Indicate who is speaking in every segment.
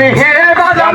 Speaker 1: মনে হেরে বাজার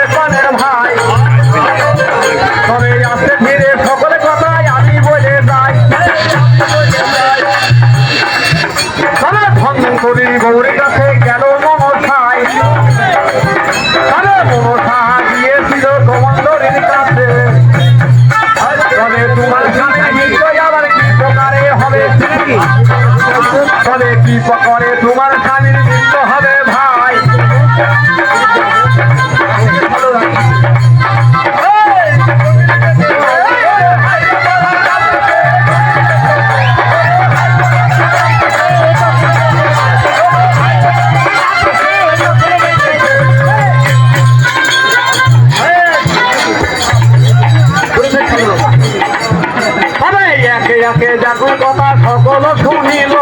Speaker 1: যাকু কথা সকল শুনিল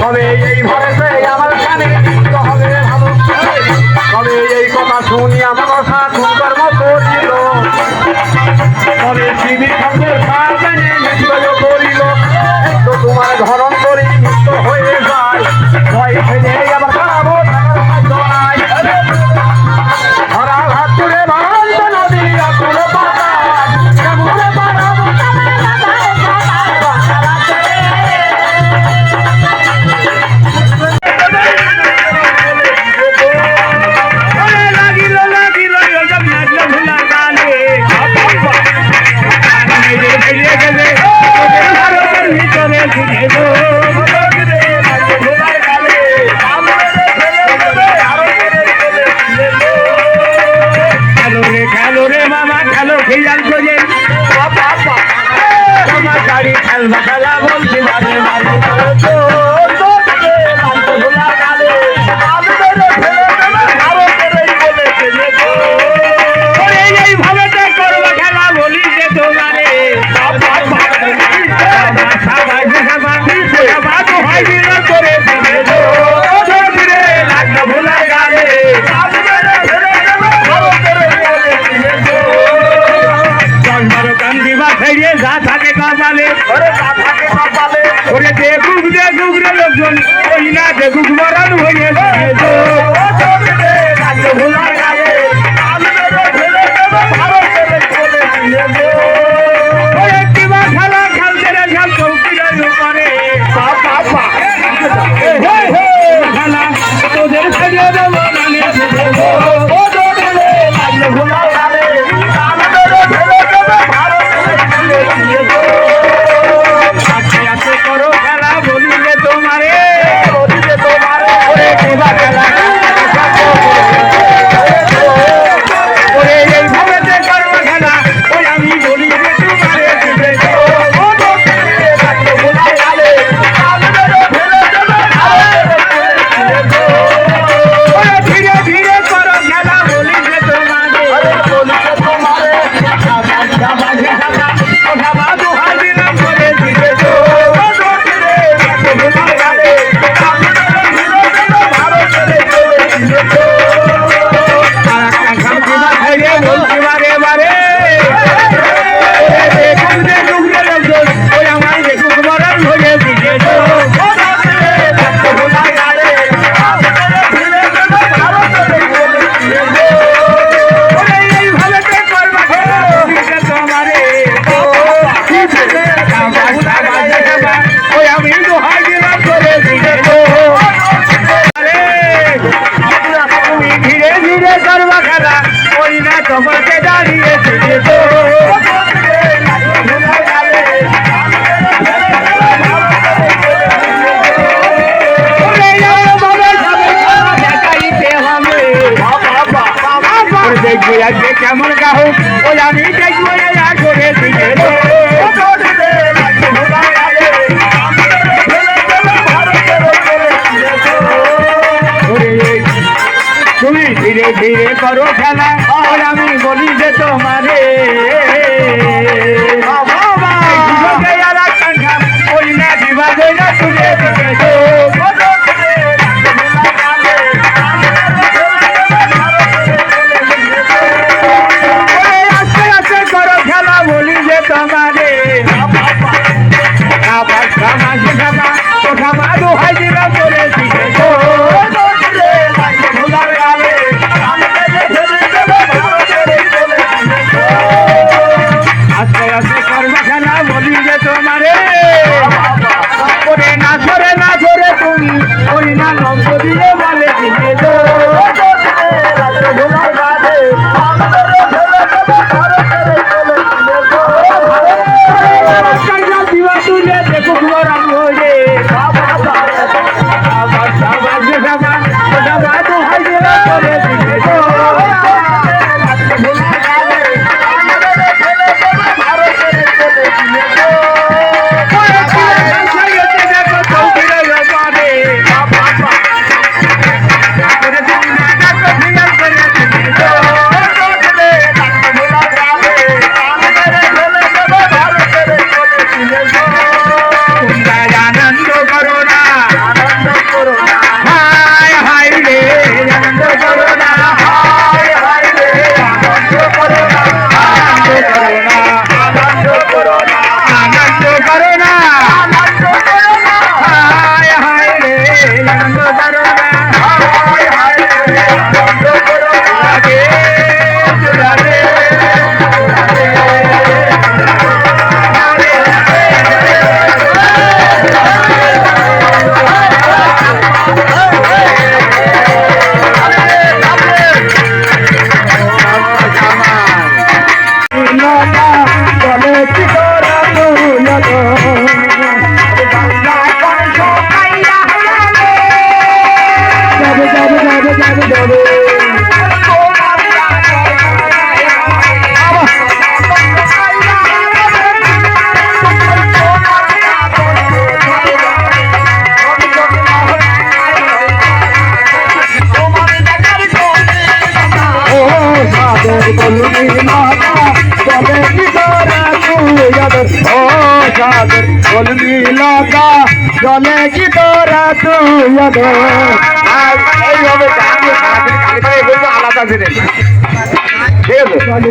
Speaker 1: তবে এই ভরেছে আমার কানে
Speaker 2: কেমন গাহু ওই আমি দেখব আর করে দিকে তুমি ধীরে ধীরে করো খেলা। আমি দেখি তোরা তুই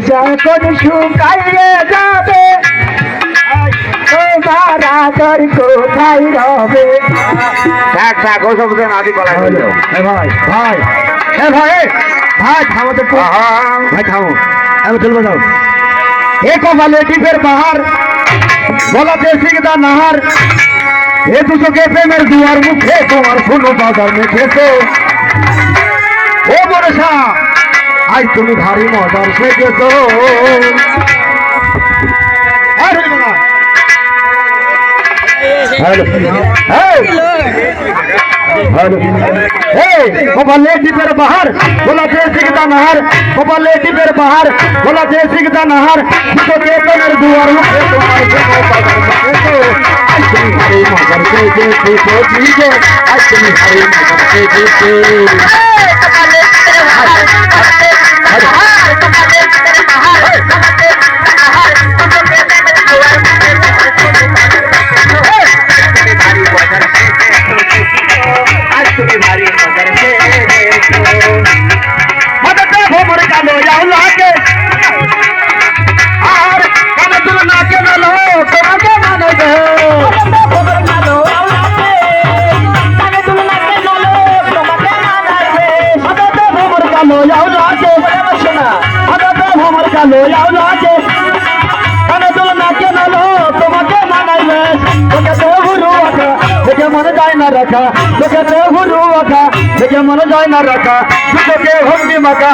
Speaker 2: যখন শুকাইয়ে যাবে তোমার আদর কোথায় রবে থাক থাক ওসব আদি কলাই ভাই ভাই হ্যাঁ ভাই ভাই থামো নাহার। এ দুজকে প্রেমের দুয়ার মুখে তোমার কোনো বাজার মেখেছো। ও বরেশা আজ তুমি ভারী মজার সেজেছো। আর না হইল না হ্যালো হেলো এই কপালে টিপের বাহার বলা যে সিগদা নাহার কপালে টিপের বাহার বলা যে সিগদা নাহার দুটো কেতনের দুয়ার মুখে তোমার জন্য বাজার বসেছো আজ তুমি হারে মজার সেজেছো তো দিজে আজ তুমি হারে মজার সেজেছো মদতে মনে যায় না রাখা তোকে ভক্তি মাখা